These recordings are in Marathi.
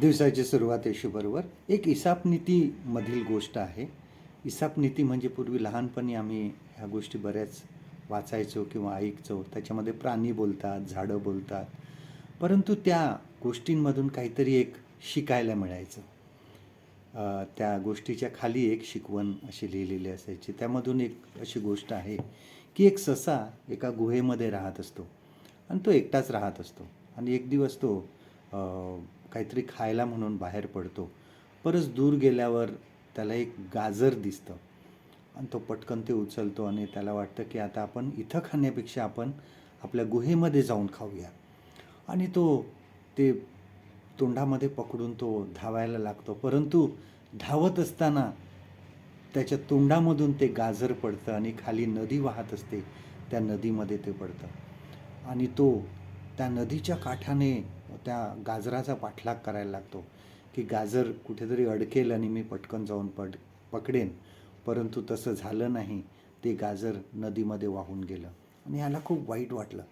दिवसाची सुरुवात बरोबर. एक इसाप नीतीमधील गोष्ट आहे. इसाप नीती म्हणजे पूर्वी लहानपणी आम्ही ह्या गोष्टी बऱ्याच वाचायचो किंवा ऐकचो. त्याच्यामध्ये प्राणी बोलतात झाडं बोलतात. परंतु त्या गोष्टींमधून काहीतरी एक शिकायला मिळायचं. त्या गोष्टीच्या खाली एक शिकवण अशी लिहिलेली असायची. त्यामधून एक अशी गोष्ट आहे की एक ससा एका गुहेमध्ये राहत असतो. आणि तो एकटाच राहत असतो. आणि एक दिवस तो काहीतरी खायला म्हणून बाहेर पडतो. परत दूर गेल्यावर त्याला एक गाजर दिसतं. आणि तो पटकन ते उचलतो आणि त्याला वाटतं की आता आपण इथं खाण्यापेक्षा आपण आपल्या गुहेमध्ये जाऊन खाऊया. आणि तो ते तोंडामध्ये पकडून तो धावायला लागतो. परंतु धावत असताना त्याच्या तोंडामधून ते गाजर पडतं आणि खाली नदी वाहत असते. त्या नदीमध्ये ते पडतं. आणि तो त्या नदीच्या काठाने त्या गाजराचा पाठलाग करायला लागतो. की गाजर कुठेतरी अडकेल आणि मी पटकन जाऊन पड पकडेन. परंतु तसं झालं नाही ते गाजर नदीमध्ये वाहून गेलं. आणि ह्याला खूप वाईट वाटलं.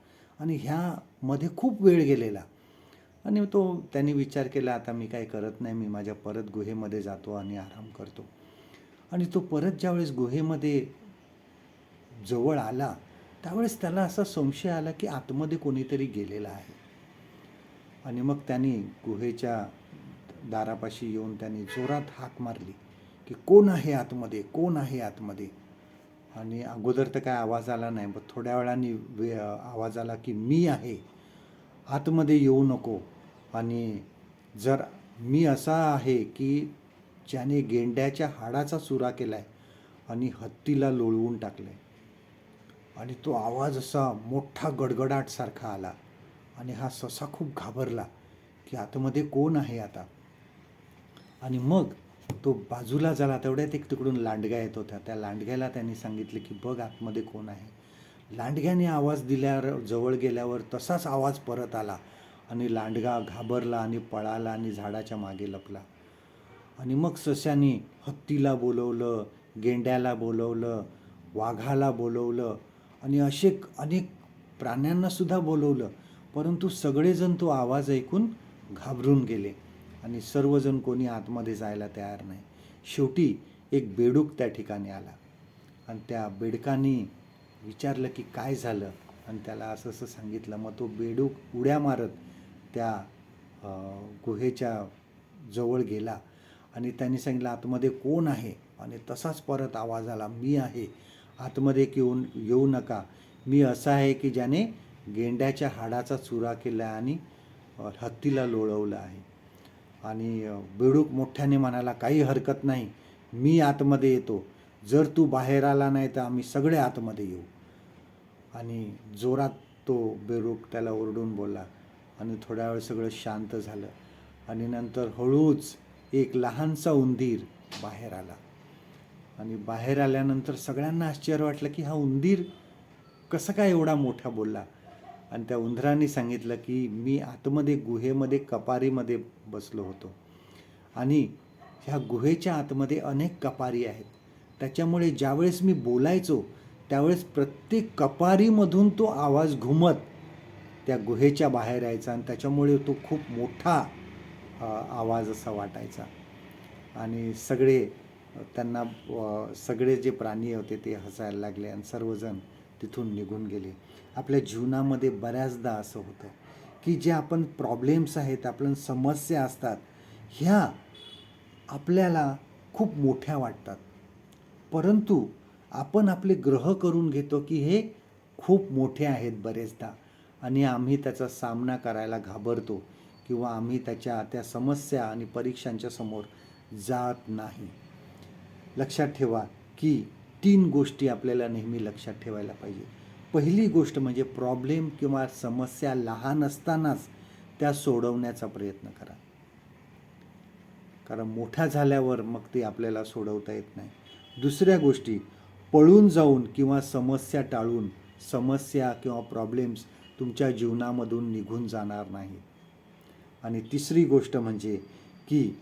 आणि ह्यामध्ये खूप वेळ गेलेला. आणि तो त्यांनी विचार केला आता मी काय करत नाही मी माझ्या परत गुहेमध्ये जातो आणि आराम करतो. आणि तो परत ज्यावेळेस गुहेमध्ये जवळ आला त्यावेळेस त्याला असा संशय आला की आतमध्ये कोणीतरी गेलेला आहे. आणि मग त्यांनी गुहेच्या दारापाशी येऊन त्यांनी जोरात हाक मारली की कोण आहे आतमध्ये? कोण आहे आतमध्ये? आणि अगोदर तर काय आवाज आला नाही पण थोड्या वेळाने वे आवाज आला की मी आहे. आतमध्ये येऊ नको. आणि जर मी असा आहे की ज्याने गेंड्याच्या हाडाचा चुरा केला आहे आणि हत्तीला लोळवून टाकलं आहे आणि तो आवाज असा मोठा गडगडाटसारखा आला. आणि हा ससा खूप घाबरला की आतमध्ये कोण आहे आता? आणि मग तो बाजूला झाला. तेवढ्यात एक तिकडून लांडग्या येत होत्या त्या लांडग्याला त्यांनी सांगितले की बघ आतमध्ये कोण आहे. लांडग्याने आवाज दिल्यावर जवळ गेल्यावर तसाच आवाज परत आला आणि लांडगा घाबरला आणि पळाला आणि झाडाच्या मागे लपला. आणि मग सस्याने हत्तीला बोलवलं गेंड्याला बोलवलं वाघाला बोलवलं आणि असे अनेक प्राण्यांनासुद्धा बोलवलं. परंतु सगळेजण तो आवाज ऐकून घाबरून गेले. आणि सर्वजण कोणी आतमध्ये जायला तयार नाही. शेवटी एक बेडूक त्या ठिकाणी आला. आणि त्या बेडकाने विचारलं की काय झालं? आणि त्याला असं असं सांगितलं. मग तो बेडूक उड्या मारत त्या गुहेच्या जवळ गेला. आणि त्यांनी सांगितलं आतमध्ये कोण आहे? आणि तसाच परत आवाज आला मी आहे. आतमध्ये येऊन येऊ नका. मी असा आहे की ज्याने गेंड्याच्या हाडाचा चुरा केला आणि हत्तीला लोळवलं आहे. आणि बेडूक मोठ्याने म्हणाला काही हरकत नाही. मी आतमध्ये येतो. जर तू बाहेर आला नाही तर आम्ही सगळे आतमध्ये येऊ. आणि जोरात तो बेडूक त्याला ओरडून बोलला. आणि थोड्या वेळ सगळं शांत झालं. आणि नंतर हळूच एक लहानसा उंदीर बाहेर आला. आणि बाहेर आल्यानंतर सगळ्यांना आश्चर्य वाटलं की हा उंदीर कसं काय एवढा मोठा बोलला? आणि त्या उंदराने सांगितलं की मी आतमध्ये गुहेमध्ये कपारीमध्ये बसलो होतो. आणि ह्या गुहेच्या आतमध्ये अनेक कपारी आहेत. त्याच्यामुळे ज्यावेळेस मी बोलायचो त्यावेळेस प्रत्येक कपारीमधून तो आवाज घुमत त्या गुहेच्या बाहेर यायचा आणि त्याच्यामुळे तो खूप मोठा आवाज असा वाटायचा. आणि सगळे त्यांना सगळे जे प्राणी होते ते हसायला लागले आणि सर्वजण तिथून निघून गेले. आपल्या जीवनामध्ये बऱ्याचदा असं होतं की जे आपण प्रॉब्लेम्स आहेत आपण समस्या असतात ह्या आपल्याला खूप मोठ्या वाटतात. परंतु आपण आपले ग्रह करून घेतो की हे खूप मोठे आहेत बरेचदा आणि आम्ही त्याचा सामना करायला घाबरतो किंवा आम्ही त्याच्या त्या समस्या आणि परीक्षांच्या समोर जात नाही. लक्षात ठेवा की तीन गोष्टी आपल्याला नेहमी लक्षात ठेवायला पाहिजे. पहिली गोष्ट म्हणजे प्रॉब्लेम किंवा समस्या लहान असतानाच त्या सोडवण्याचा प्रयत्न करा. कारण मोठ्या झाल्यावर मग ते आपल्याला सोडवता येत नाही. दुसऱ्या गोष्टी पळून जाऊन किंवा समस्या टाळून समस्या किंवा प्रॉब्लेम्स तुमच्या जीवनामधून निघून जाणार नाही. आणि तिसरी गोष्ट म्हणजे की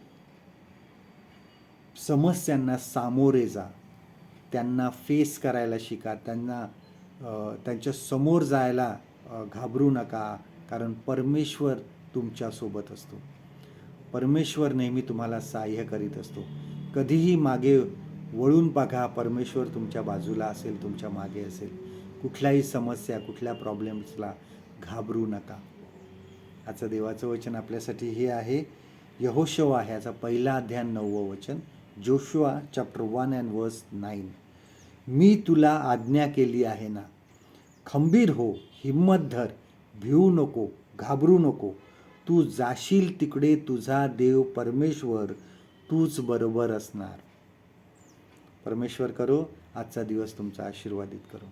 समस्यांना सामोरे जा. त्यांना फेस करायला शिका त्यांना त्यांच्यासमोर जायला घाबरू नका कारण परमेश्वर तुमच्यासोबत असतो. परमेश्वर नेहमी तुम्हाला सहाय्य करीत असतो. कधीही मागे वळून बघा परमेश्वर तुमच्या बाजूला असेल तुमच्या मागे असेल. कुठल्याही समस्या कुठल्या प्रॉब्लेम्सला घाबरू नका. आजचं देवाचं वचन आपल्यासाठी हे आहे. यहोशवा ह्याचा पहिला अध्याय नववं वचन. Joshua chapter one and verse nine मी तुला आज्ञा केली आहे ना? खंबीर हो हिम्मत धर भिवू नको घाबरू नको. तू जाशील तिकडे तुझा देव परमेश्वर तूच बरोबर असणार. परमेश्वर करो आजचा दिवस तुमचा आशीर्वादित करो.